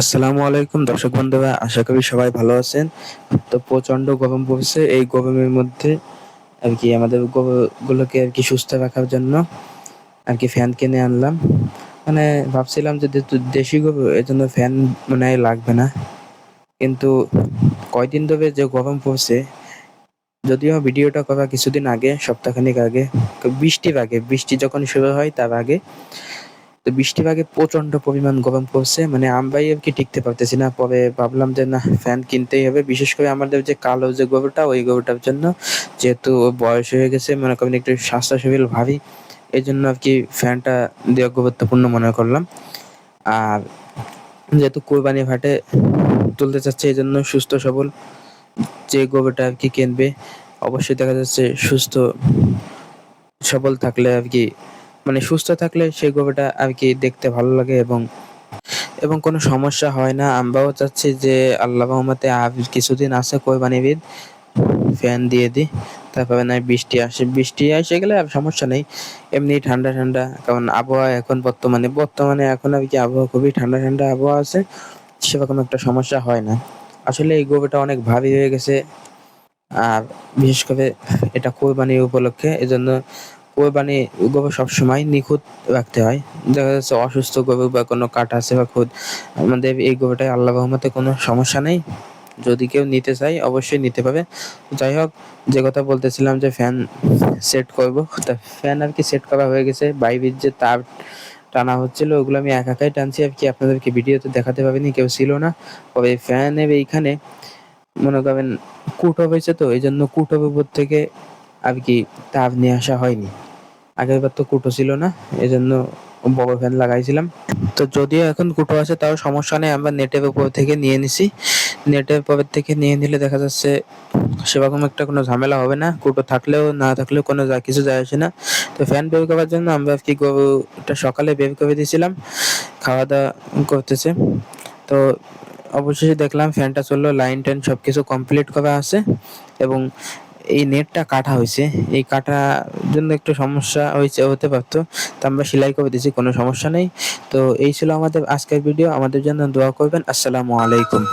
আসসালামু আলাইকুম, দর্শক বন্ধুরা, আশা করি সবাই ভালো আছেন। তো প্রচণ্ড গরম পড়ছে, এই গরমের মধ্যে আর কি আমাদের গুলোকে আর কি সুস্থ রাখার জন্য আর কি ফ্যান কিনে আনলাম। মানে ভাবছিলাম যে দেশি গরু, এর জন্য ফ্যান মনে লাগবে না। কিন্তু কয়দিন ধরে যে গরম পড়ছে, যদিও ভিডিওটা করা কিছুদিন আগে, সপ্তাহখানিক আগে, বৃষ্টির আগে, বৃষ্টি যখন শুরু হয় তার আগে তো বৃষ্টির আগে প্রচণ্ড পরিমাণ গরম পড়ছে। মানে আমরাই আর কি টিকতে পারতেছি না। পরে ভাবলাম যে, না ফ্যান কিনতেই হবে। বিশেষ করে আমাদের যে কালো যে গরুটা, ওই গরুটার জন্য যেহেতু বয়স হয়ে গেছে, মনে করেন একটু স্বাস্থ্য শরীর ভারী এই জন্য আর কি ফ্যানটা দেওয়া গুরুত্বপূর্ণ মনে করলাম। আর যেহেতু কোরবানি ভাটে তুলতে চাচ্ছে, এই জন্য সুস্থ, সবল যে গরুটা আর কি কিনবে, অবশ্যই দেখা যাচ্ছে সুস্থ, সবল থাকলে আর কি মানে সুস্থ থাকলে সেই গরুটা আর কি দেখতে ভালো লাগে এবং এবং কোনো সমস্যা হয় না। আমরাও চাচ্ছি যে আল্লাহ রহমতে আর কিছুদিন আছে কোরবানি ফ্যান দিয়ে দিই, তারপরে না বৃষ্টি আসে। বৃষ্টি এসে গেলে আর সমস্যা নেই। এমনি ঠান্ডা ঠান্ডা, কারণ আবহাওয়া এখন বর্তমানে বর্তমানে এখন আর কি আবহাওয়া খুবই ঠান্ডা ঠান্ডা আবহাওয়া আছে, সেরকম একটা সমস্যা হয় না। আসলে এই গরুটা অনেক ভারী হয়ে গেছে, আর বিশেষ করে এটা কোরবানি উপলক্ষে, এজন্য কোরবানি গরু সবসময় নিখুঁত রাখতে হয়। দেখা যাচ্ছে অসুস্থ গরু বা কোনো কাঠ আছে বা খুদ, আমাদের এই গরুটায় আল্লাহ রহমতে কোনো সমস্যা নেই। যদি কেউ নিতে চাই অবশ্যই নিতে পাবে যাই হোক, যে কথা বলতেছিলাম যে ফ্যান সেট করব, তা ফ্যান আর কি সেট করা হয়ে গেছে। বাইরের যে তার টানা হচ্ছিল, ওগুলো আমি একা একাই টানছি আর কি। আপনাদেরকে ভিডিওতে দেখাতে পারিনি, কেউ ছিল না। তবে ফ্যানের এইখানে মনে করেন কুট হয়েছে তো এই জন্য কুটোর উপর থেকে আর কি তার নিয়ে আসা হয়নি। আগের বার তো কুটো ছিল না এই জন্য বড় ফ্যান লাগাইছিলাম। তো যদিও এখন কুটো আছে, তাও সমস্যা নেই, আমরা নেটের উপর থেকে নিয়ে নিছি। নেটের উপর থেকে নিয়ে নিলে দেখা যাচ্ছে সেরকম একটা কোনো ঝামেলা হবে না, কুটো থাকলেও না থাকলেও কোনো যা কিছু যায় আসে না। তো ফ্যান বের করার জন্য আমরা কি গরুটা সকালে বের করে দিয়েছিলাম খাওয়া দাওয়া করতেছে। তো অবশেষে দেখলাম ফ্যানটা চলল লাইন টাইন সব কিছু কমপ্লিট করা আছে, এবং নেটটা কাটা হয়েছে। এই কাটার জন্য একটু সমস্যা হয়েছে, হতে পারতো। তো আমরা সেলাই করে দিয়েছি, কোনো সমস্যা নেই। তো এই ছিল আমাদের আজকের ভিডিও আমাদের জন্য দোয়া করবেন। আসসালামু আলাইকুম।